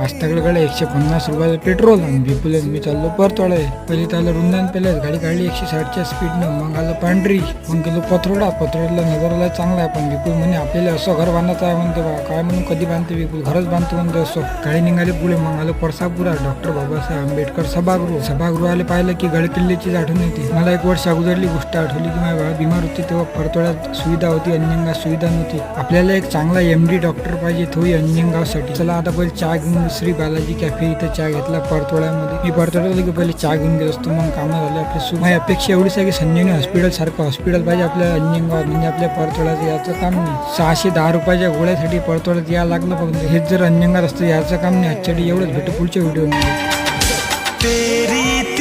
आजताकडे एकशे पन्नास रुपयाचं पेट्रोल आणि विपुल मी चाललो परतोळे पहिले त्याला रुंदान पेल्यास गाडी काढली एकशे साठच्या स्पीडनं. मग आलं पांढरी. मग गेलो पथरोडा. पथरोडला नजरला चांगला आहे पण विपुल म्हणे आपल्याला असं घर बांधायचं आहे म्हणते बा काय म्हणून कधी बांधते विपुल घरच बांधतो म्हणतो असं. गाडी निघाली पुढे मग आलं परसापुरा डॉक्टर बाबासाहेब आंबेडकर सभागृह. सभागृहाला पाहिलं की गड किल्ल्याचीच आठवण येते. मला एक वर्ष अगोदरली गोष्ट आठवली की माझ्या बाळा बिमार होती तेव्हा परतोड्यात सुविधा होती अन्यंगा सुविधा नव्हती. आपल्याला एक चांगला एम डी डॉक्टर पाहिजे तोही अन्यंगावसाठी चला आता पहिले चहा घेऊन श्री बालाजी कॅफे इथं चहा घेतला परतोड्यामध्ये मी परतोड्यात की पहिले चहा घेऊन गेलो असतो मग कामं झाले. आपले सु माझी अपेक्षा एवढीच आहे की संजीवनी हॉस्पिटल सारखं हॉस्पिटल पाहिजे आपल्या अंजनगावात म्हणजे आपल्या परतोड्यात याचं काम नाही. सहाशे दहा रुपयाच्या गोळ्यासाठी परतोड्यात यायला लागलं पण हेच जर अंजिंगात असतं याचं काम नाही. आजच्या एवढंच भेटू पुढच्या व्हिडिओ तेरी